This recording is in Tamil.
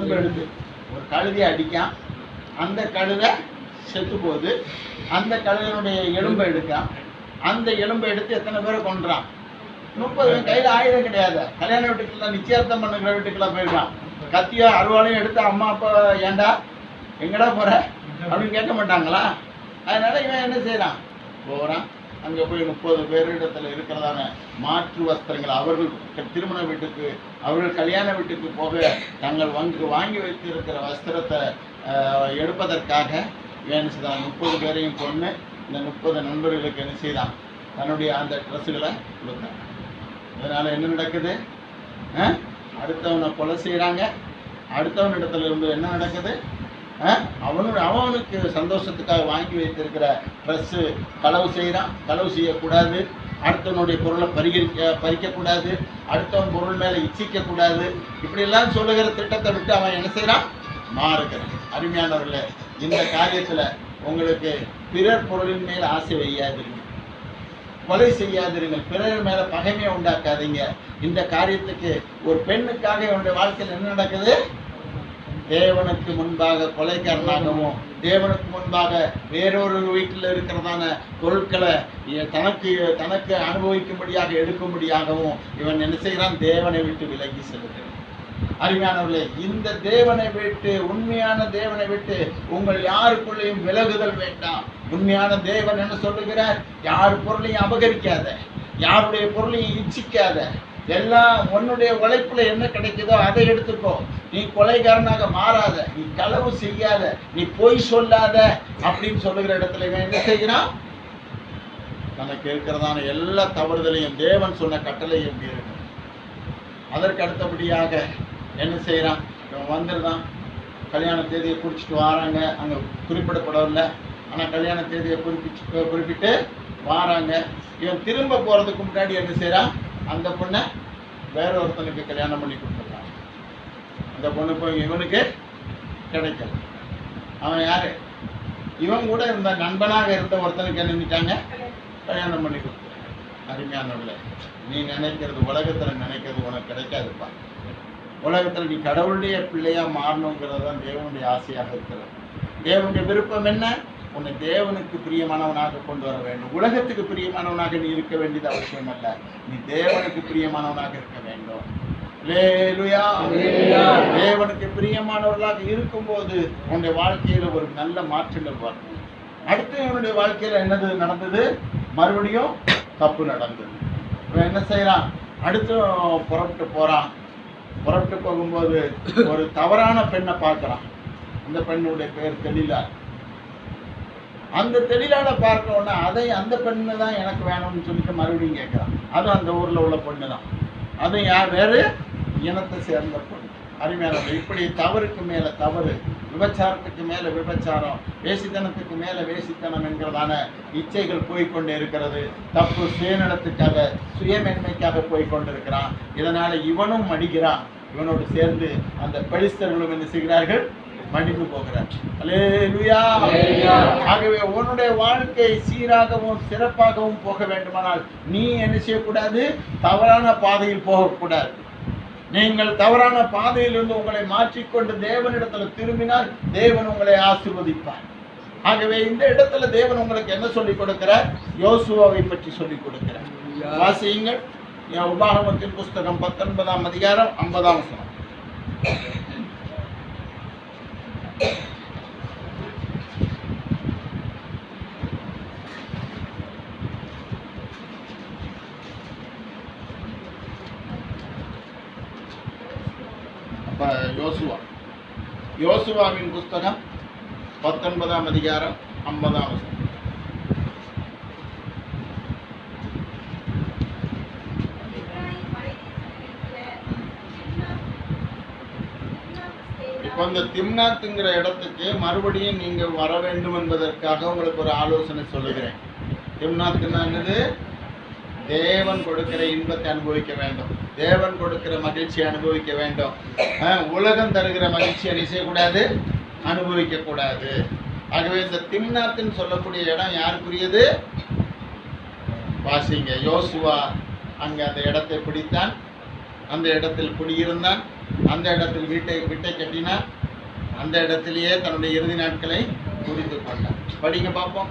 உடம்பு எடுத்து. ஒரு கழுதையை அடிக்கான். அந்த கழுதை செத்து போகுது. அந்த கழுதையினுடைய எலும்பை எடுக்கான். அந்த எலும்பை எடுத்து எத்தனை பேரை கொன்றான்? முப்பது. கையில் ஆயுதம் கிடையாது. கல்யாண வீட்டுக்குலாம் நிச்சயார்த்தம் பண்ணுற வீட்டுக்கெல்லாம் போயிருக்கான் கத்தியோ அருவாளையும் எடுத்து அம்மா அப்பா ஏண்டா? எங்கடா போற? அப்படின்னு கேட்க மாட்டாங்களா? அதனால இவன் என்ன செய்யறான் போகிறான் அங்கே போய் முப்பது பேரிடத்தில் இருக்கிறதான மாற்று வஸ்திரங்கள். அவர்கள் திருமண வீட்டுக்கு அவர்கள் கல்யாண வீட்டுக்கு போக தங்கள் வங்கு வாங்கி வைத்திருக்கிற வஸ்திரத்தை எடுப்பதற்காக என்ன செய்தான் முப்பது பேரையும் கொண்டு இந்த முப்பது நண்பர்களுக்கு என்ன செய்தான்? தன்னுடைய அந்த ட்ரெஸ்ஸுகளை கொடுத்தான். அதனால் என்ன நடக்குது? அடுத்தவனை கொலை செய்கிறாங்க அடுத்தவன் இடத்துல இருந்து என்ன நடக்குது? அவனுடைய அவனுக்கு சந்தோஷத்துக்காக வாங்கி வைத்திருக்கிற ட்ரெஸ்ஸு களவு செய்கிறான் களவு செய்யக்கூடாது. அடுத்தவனுடைய பொருளை பரிகரிக்க பறிக்கக்கூடாது. அடுத்தவன் பொருள் மேலே இச்சிக்கக்கூடாது. இப்படியெல்லாம் சொல்லுகிற திட்டத்தை விட்டு அவன் என்ன செய்கிறான் மாறுகிறான். அருமையானவர்களே இந்த காரியத்தில் உங்களுக்கு பிறர் பொருளின் மேல் ஆசை வையாதீர்கள் கொலை செய்யாதிருங்கள். பிறர் மேலே பகைமையை உண்டாக்காதீங்க. இந்த காரியத்துக்கு ஒரு பெண்ணுக்காக என்னுடைய வாழ்க்கையில் என்ன நடக்குது? தேவனுக்கு முன்பாக கொலைக்காரனாகவும் தேவனுக்கு முன்பாக வேறொரு வீட்டில் இருக்கிறதான பொருட்களை தனக்கு தனக்கு அனுபவிக்கும்படியாக எடுக்கும்படியாகவும் இவன் என்ன செய்கிறான்? தேவனை விட்டு விலகி செல்கிறான். அருமையானவர்களே இந்த தேவனை விட்டு உண்மையான தேவனை விட்டு உங்கள் யாருக்குள்ளேயும் விலகுதல் வேண்டாம். உண்மையான தேவன் என்ன சொல்லுகிறார்? யார் பொருளையும் அபகரிக்காத யாருடைய பொருளையும் இச்சிக்காத எல்லாம் உன்னுடைய உழைப்புல என்ன கிடைக்குதோ அதை எடுத்துக்கோ. நீ கொலைகாரனாக மாறாத நீ களவு செய்யாத நீ பொய் சொல்லாத அப்படின்னு சொல்லுகிற இடத்துல இவன் என்ன செய்கிறான்? தனக்கு இருக்கிறதான எல்லா தவறுதலையும் தேவன் சொன்ன கட்டளையும் மீறணும் அதற்கு அடுத்தபடியாக என்ன செய்கிறான்? இவன் வந்துருதான் கல்யாண தேதியை குறிச்சிட்டு வராங்க. அங்கே குறிப்பிடப்படவில்லை. ஆனால் கல்யாண தேதியை குறிப்பிச்சு குறிப்பிட்டு வாராங்க. இவன் திரும்ப போகிறதுக்கு முன்னாடி என்ன செய்கிறான்? அந்த பொண்ணை வேற ஒருத்தனுக்கு கல்யாணம் பண்ணி கொடுத்துட்றான் அந்த பொண்ணு போய் இவனுக்கு கிடைக்கல. அவன் யாரு? இவன் கூட இருந்த நண்பனாக இருந்த ஒருத்தனுக்கு நினைச்சாங்க? கல்யாணம் பண்ணி கொடுத்துட்டாங்க அருமையானவர்களே நீ நினைக்கிறது உலகத்தில் நினைக்கிறது உனக்கு கிடைக்காதுப்பா. உலகத்தில் நீ கடவுளுடைய பிள்ளையாக மாறணுங்கிறது தான் தேவனுடைய ஆசையாக இருக்கிறது. தேவனுடைய விருப்பம் என்ன? உன்னை தேவனுக்கு பிரியமானவனாக கொண்டு வர வேண்டும். உலகத்துக்கு பிரியமானவனாக நீ இருக்க வேண்டியது அவசியம் அல்ல நீ தேவனுக்கு பிரியமானவனாக இருக்க வேண்டும். தேவனுக்கு பிரியமானவர்களாக இருக்கும்போது உன்னுடைய வாழ்க்கையில ஒரு நல்ல மாற்றங்கள் வரும் அடுத்து இவனுடைய வாழ்க்கையில என்னது நடந்தது? மறுபடியும் தப்பு நடந்தது. இவன் என்ன செய்யறான்? அடுத்து புறப்பட்டு போறான். புறப்பட்டு போகும்போது ஒரு தவறான பெண்ணை பார்க்கறான். அந்த பெண்ணுடைய பேர் தெளிலா. அந்த தெளிலால பார்க்க உடனே அதை அந்த பெண்ணு தான் எனக்கு வேணும்னு சொல்லிட்டு மறுபடியும் கேட்குறான். அதுவும் அந்த ஊர்ல உள்ள பொண்ணு தான் அதுவும் யார்? வேறு இனத்தை சேர்ந்த பொண்ணு அருமையானவர்கள் இப்படி தவறுக்கு மேல தவறு விபச்சாரத்துக்கு மேல விபச்சாரம் வேசித்தனத்துக்கு மேல வேசித்தனம் என்கிறதான இச்சைகள் போய்க்கொண்டே இருக்கிறது. தப்பு சுயநலத்துக்காக சுயமேன்மைக்காக போய்க்கொண்டிருக்கிறான். இதனால இவனும் மடிகிறான். இவனோடு சேர்ந்து அந்த பெலிஸ்தர்களும் என்ன செய்கிறார்கள்? மடிந்து போகிறார். ஆகவே உன்னுடைய வாழ்க்கை சீராகவும் சிறப்பாகவும் போக வேண்டுமானால் நீ என்ன செய்யக்கூடாது? தவறான பாதையில் போகக்கூடாது. நீங்கள் தவறான பாதையிலிருந்து உங்களை மாற்றிக்கொண்டு தேவனிடத்துல திரும்பினால் தேவன் உங்களை ஆசீர்வதிப்பார். ஆகவே இந்த இடத்துல தேவன் உங்களுக்கு என்ன சொல்லிக் கொடுக்கிறார்? யோசுவாவை பற்றி சொல்லிக் கொடுக்கிறார். வாசியுங்கள். என் உபாகமத்தின் புஸ்தகம் பத்தொன்பதாம் அதிகாரம் ஐம்பதாம் வசனம். யோசுவா. யோசுவாவின் புஸ்தகம் பத்தொன்பதாம் அதிகாரம் ஐம்பதாம் வசனம். இப்போ இந்த திம்னாத்துங்கிற இடத்துக்கு மறுபடியும் நீங்க வர வேண்டும் என்பதற்காக உங்களுக்கு ஒரு ஆலோசனை சொல்லுகிறேன். திம்னாத்துன்னா என்னது? தேவன் கொடுக்கிற இன்பத்தை அனுபவிக்க வேண்டும். தேவன் கொடுக்கிற மகிழ்ச்சியை அனுபவிக்க வேண்டும். உலகம் தருகிற மகிழ்ச்சியை என்ன செய்யக்கூடாது அனுபவிக்க கூடாது ஆகவே இந்த திம்னாத்துன்னு சொல்லக்கூடிய இடம் யாருக்குரியது? வாசிங்க யோசுவா அங்க அந்த இடத்தை பிடித்தான். அந்த இடத்தில் குடியிருந்தான். அந்த இடத்தில் வீட்டை வீட்டை கட்டினான். அந்த இடத்திலேயே தன்னுடைய இறுதி நாட்களை குறித்து கொண்டான். படிங்க பார்ப்போம்.